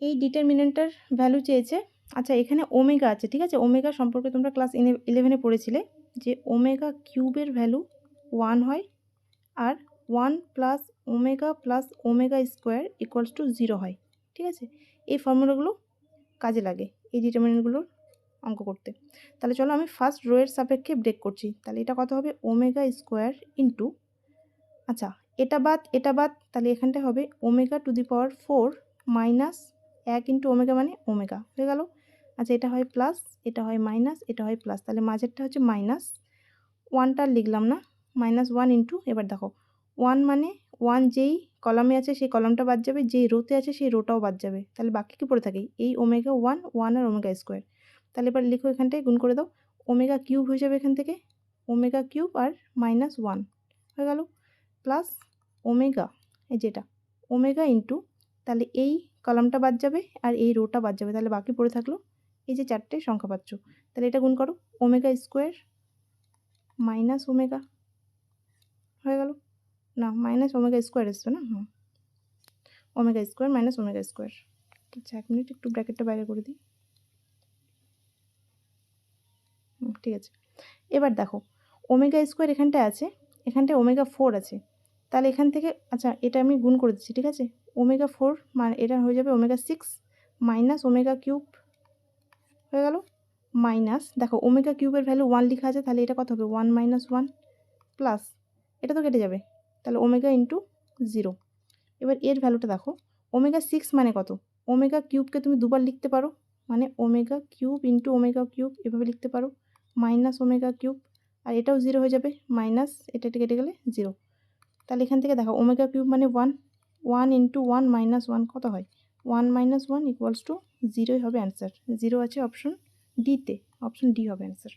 এই ডিটারমিনেন্টটার ভ্যালু চেয়েছে। আচ্ছা এখানে ওমেগা আছে, ঠিক আছে? ওমেগা সম্পর্কে তোমরা ক্লাস ইলেভেনে পড়েছিলে যে ওমেগা কিউবের ভ্যালু ওয়ান হয় আর one plus omega plus omega square equals to zero হয়, ঠিক আছে? এই ফর্মুলাগুলো কাজে লাগে, এই ডিটারমিনেন্টগুলোর অঙ্ক করতে। তাহলে চলো আমি ফার্স্ট রোয়ের সাপেক্ষে ব্রেক করছি। তাহলে এটা কত হবে? ওমেগা স্কোয়ার ইন্টু আচ্ছা এটা বাদ এটা বাদ, তাহলে এখানটা হবে omega to the power four minus এক ইন্টু ওমেগা মানে ওমেগা, হয়ে গেল। আচ্ছা এটা হয় প্লাস, এটা হয় মাইনাস, এটা হয় প্লাস। তাহলে মাঝেরটা হচ্ছে মাইনাস। ওয়ানটা লিখলাম না। মাইনাস ওয়ান ইন্টু, এবার দেখো। ওয়ান মানে ওয়ান যেই কলামে আছে, সেই কলামটা বাদ যাবে। যেই রোতে আছে, সেই রোটাও বাদ যাবে। তাহলে বাকি কি পড়ে থাকে? এই ওমেগা ওয়ান ওয়ান আর ওমেগা স্কোয়ার। তাহলে এবার লিখো এখানটায়, গুণ করে দাও। ওমেগা কিউব হয়ে যাবে এখান থেকে। ওমেগা কিউব আর মাইনাস ওয়ান, হয়ে গেল। প্লাস ওমেগা, এই যেটা, ওমেগা ইন্টু, তাহলে এই কলামটা বাদ যাবে আর এই রোটা বাদ যাবে। তাহলে বাকি পড়ে থাকল এই যে চারটে সংখ্যা পাচ্ছ তাহলে এটা গুণ করো ওমেগা স্কোয়ার মাইনাস ওমেগা হয়ে গেল। না মাইনাস ওমেগা স্কোয়ার এসছে না? হ্যাঁ omega square minus omega square আচ্ছা এক মিনিট একটু ব্র্যাকেটটা বাইরে করে দিই। ঠিক আছে। এবার দেখো ওমেগা স্কোয়ার এখানটায় আছে, এখানটায় ওমেগা ফোর আছে। তাহলে এখান থেকে আচ্ছা এটা আমি গুণ করে দিচ্ছি, ঠিক আছে? ওমেগা ফোর মানে এটা হয়ে যাবে omega six minus omega cube হয়ে গেল মাইনাস, দেখো ওমেগা কিউবের ভ্যালু ওয়ান লেখা আছে, তাহলে এটা কত হবে? ওয়ান মাইনাস ওয়ান প্লাস, এটা তো কেটে যাবে, তাহলে ওমেগা ইন্টু জিরো। এবার এর ভ্যালুটা দেখো, ওমেগা সিক্স মানে কত? ওমেগা কিউবকে তুমি দুবার লিখতে পারো মানে omega cube into omega cube এভাবে লিখতে পারো, মাইনাস ওমেগা কিউব, আর এটাও জিরো হয়ে যাবে, মাইনাস, এটা কেটে গেলে জিরো। তাহলে এখান থেকে দেখো ওমেগা কিউব মানে one one into one minus one কত হয়? One minus one equals to জিরোই হবে অ্যান্সার জিরো আছে অপশন ডিতে অপশন ডি হবে অ্যান্সার